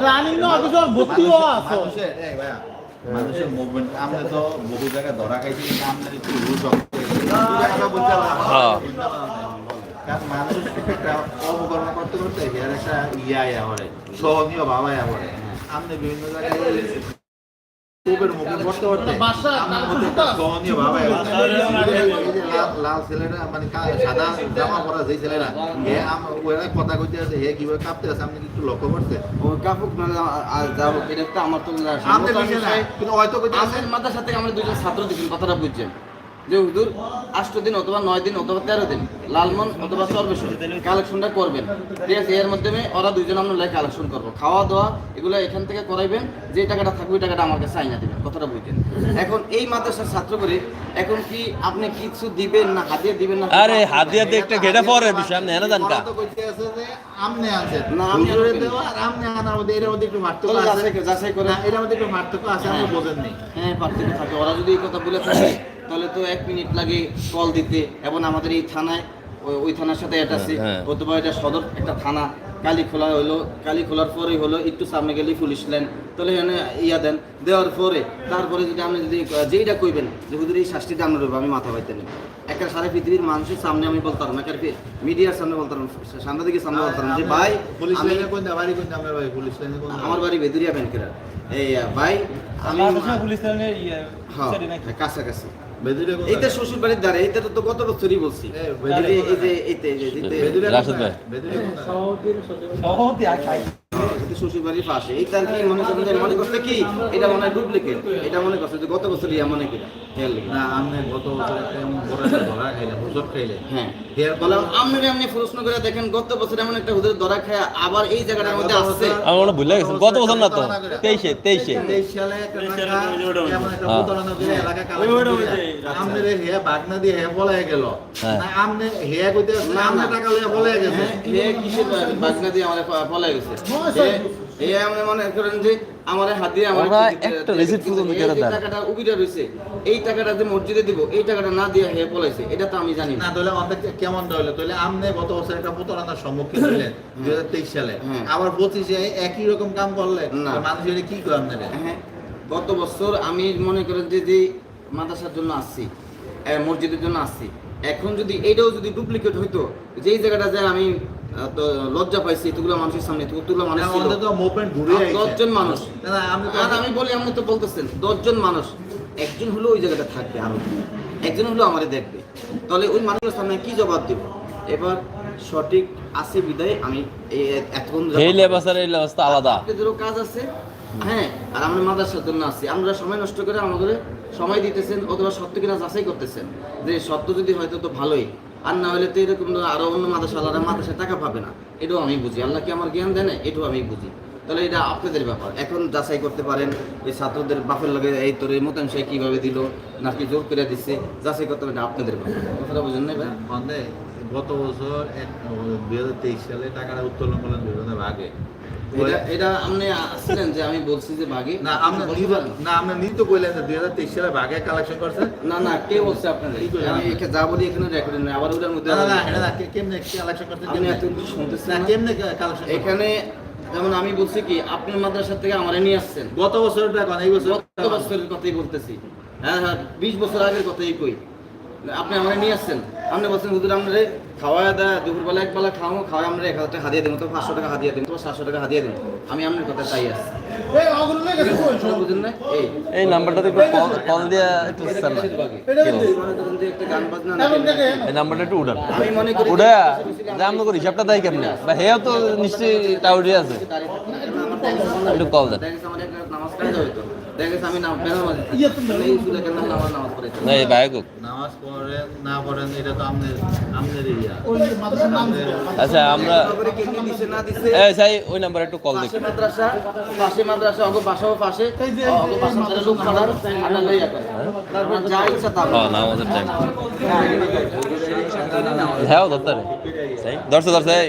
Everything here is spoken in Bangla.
রানিং না অফিসে ভর্তিও আছো মানুষের মানুষের মুভমেন্ট আমরা তো বহু জায়গায় ধরা খাইছি একটু রুট হ্যাঁ। কারণ মানুষ একটা করতে করতে এর একটা ইয়া ইয়া করে সহনীয় ভাবা ইয়া করে বিভিন্ন জায়গায় মুখে করতে করতে আমার মধ্যে একটা সহনীয় ভাবা লাল- ছেলেরা মানে সাদা জামা পরা যে ছেলেরা হে ওরা কথা কইতে আছে হে কীভাবে কাঁপতে আছে আপনি কি একটু লক্ষ্য করতে। ও কাপুক না আর যাব এটা তো আমার তো কিন্তু হয়তো কইতে মাদ্রাসা থেকে আমরা দুজন ছাত্র দেখুন কথাটা বুঝছেন। যে হুজুর আষ্ট দিন অথবা নয় দিন অথবা তেরো দিন লালমন অথবা সর্বেশ্বর কালেকশনটা করবেন। ঠিক আছে এর মাধ্যমে ওরা দুইজন আমরা লাই কালেকশন করব। খাওয়া দাওয়া এগুলো এখান থেকে করাইবেন যে টাকাটা থাকবে ওই টাকাটা আমার কাছে আইনা দেবেন কথাটা বুঝছেন? এখন এই মাদ্রাসার ছাত্র করে এখন কি আপনি কিছু দিবেন না হাতিয়ে দিবেন না? আরে হাতিয়াতে একটা ঘেটা পরে বিষয় আপনি এনে কা আছে যে আমনে আনছেন না, আমি আনছি। দেওয়া আর আমনে আনার মধ্যে এর মধ্যে একটু পার্থক্য আছে। যাচাই- যাচাই করে এর মধ্যে একটু পার্থক্য আছে আপনি বোঝেন নেই হ্যাঁ পার্থক্য থাকে। ওরা যদি এই কথা বলে থাকে তাহলে তো এক মিনিট লাগে কল দিতে। এবং আমাদের এই থানায় ওই- থানার সাথে আছে হ্যাঁ। অথবা এটা সদর একটা থানা কালী খোলা হলো কালী খোলার পরেই হলো একটু সামনে গেলেই পুলিশ লাইন। তাহলে এখানে ইয়া দেন দেওয়ার পরে তারপরে যদি আপনি যদি যেইটা কইবেন যে হুজুর এই শাস্তিটা আমরা রইব আমি মাথা পাইতে নেই। একটা সারা পৃথিবীর মানুষের সামনে আমি বলতাম না কারণ মিডিয়ার সামনে বলতাম সাংবাদিকের সামনে বলতাম যে ভাই পুলিশ লাইনে কোন বাড়ি কোন আমরা ভাই পুলিশ লাইনে কোন আমার বাড়ি বেদুরিয়া ব্যাংকের। এই ভাই আমি পুলিশ লাইনে হ্যাঁ কাছাকাছি। এইটা শ্বশুর বাড়ির দ্বারা এইটা তো গত বছরই বলছি। এই যে এইতে এইতে- কোন এইটা শ্বশুর বাড়ির পাশে এইটা আর কি মনে করেন মনে করছে কি? এটা মনে হয় ডুপ্লিকেট এটা মনে করছে যে গত বছর ইয়া মনে করি না আমনে গত বছর একটা এমন বড় ধরা খাইলে হুজুর খাইলে। হ্যাঁ। হেয়ার বললাম আপনি আপনি প্রশ্ন করে দেখেন গত বছর এমন একটা হুজুর ধরা খায় আবার এই জায়গাটার মধ্যে আসছে। আমি মনে ভুলে গেছি গত বছর না তো তেইশে তেইশে তেইশ। সালে এমন একটা হ্যাঁ। প্রতারণা করে এলাকা কালেকশন করে। হে বাগনা দিয়ে হে পলায় গেল। হ্যাঁ। না আমনে হে কইতে আছে না, টাকা লইয়া পলায় গেছে। হ্যাঁ, এ কিসের বাজনা দিয়ে আমার পলা গেছে? এ- এ মনে করেন যে আমার হাত দিয়ে আমার ওরা কিছু দিতে- একটা receipt পর্যন্ত কেটে যে টাকাটা উবিটা রয়েছে এই টাকাটা যে মসজিদে দিব এই টাকাটা না দিয়ে হে পলাইছে এটা তো আমি জানি না। না তাহলে কেমন হইল তাহলে আমনে গত বছর একটা প্রতারণার সম্মুখীন হলেন দুই হাজার তেইশ সালে। হ্যাঁ। আবার পঁচিশে একই রকম কাম করলে না। মানুষ এটা কি করে আপনারা হ্যাঁ গত বছর আমি মনে করেন যে যে মাদ্রাসার জন্য আসছি মসজিদের জন্য আসছি। এখন যদি এইটাও যদি ডুপ্লিকেট হইতো যেই জায়গাটা যায় আমি লজ্জা পাইছি এতগুলো মানুষের সামনে এতগুলো মানুষ। দশজন মানুষ। আমি আর আমি বলি আপনি তো বলতেছেন দশজন মানুষ একজন হলো ওই জায়গাটা থাকবে আরও। একজন হলো আমারে দেখবে। তাহলে ওই মানুষের সামনে কি জবাব দেব? এবার সঠিক আছে বিদায় আমি এই এতক্ষণ যা- এই লেবাস তো আলাদা। আপনাদেরও কাজ আছে হ্যাঁ আর আমরা মাদ্রাসার জন্য আছি। আমরা সময় নষ্ট করে আমাদের সময় দিতেছেন অথবা সত্য কিনা যাচাই করতেছেন। যে সত্য যদি হয়তো তো ভালোই। আর না হলে তো এরকম আরও অন্য মাদ্রাসা আলাদা মাদ্রাসায় টাকা পাবে না। এটাও আমি বুঝি। আল্লাহ কি আমার জ্ঞান দেয় এটাও আমি বুঝি। তাহলে এটা আপনাদের ব্যাপার। এখন যাচাই করতে পারেন, এই ছাত্রদের বাপের লগে, এই তোর এই মতন সে কীভাবে দিল? নাকি জোর করে দিচ্ছে যাচাই করতে এটা আপনাদের ব্যাপার। কথাটা বুঝেন না মানে গত বছর দুই হাজার তেইশ সালে টাকাটা উত্তোলন করলেন বিভিন্ন ভাগে এটা এটা আপনি আসছিলেন যে আমি বলছি যে বাঘে। না আমরা না আমরা নিতে কইলেন দুই হাজার তেইশ সালে ভাগে কালেকশন করছে। না না কে বলছে আপনাদের? কি কইলেন? আমি একে যা বলি এখানে রেকর্ড নেই আবার ওটার মধ্যে না না না এটা না কেমনে কালেকশন করছে আপনি এত কিছু শুনতেছেন না না? কেমনে কালেকশন এখানে যেমন আমি বলছি কি আপনি মাদ্রাসা থেকে আমারে নিয়ে আসছেন। গত বছরটা এখন এই বছর গত বছরের কথাই বলতেছি। হ্যাঁ হ্যাঁ বিশ বছর আগের কথাই কই। আপনি আমারে নিয়ে আসছেন। আপনি বলছেন হুজুর আপনারে খাওয়া দেয় দুপুরবেলা এক বেলা খাওয়াবো খাওয়া আমরা এক হাজার টাকা হাদিয়া দিব তো পাঁচশো টাকা হাদিয়া দিব তো সাতশো টাকা হাদিয়া দিব আমি আপনার কথা চাই আসছি এই নাম্বারটাতে একটু কল দিয়ে একটু নাম্বারটা একটু উঠান আমি মনে উঠা যে আমরা করি হিসাবটা দেয় কেমনে? বা হেও তো নিশ্চয়ই টাউরি আছে। একটু কল দেন। আমার নামাজ আমি ইয়ে নামাজ পড়েছি নামাজ পড়েন না পড়েন এটা তো নাম কি? আচ্ছা আমরা তারপরে কে কি দিছে না দিছে এই সাই ওই নাম্বারে একটু কল দেখি। পাশে মাদ্রাসা পাশে মাদ্রাসা অগ বাসাও পাশে। অগ বাসা তারা লোক করে তারপর যা ইচ্ছা তা হ্যাঁ না আমাদের টাইম হ্যাঁ এই।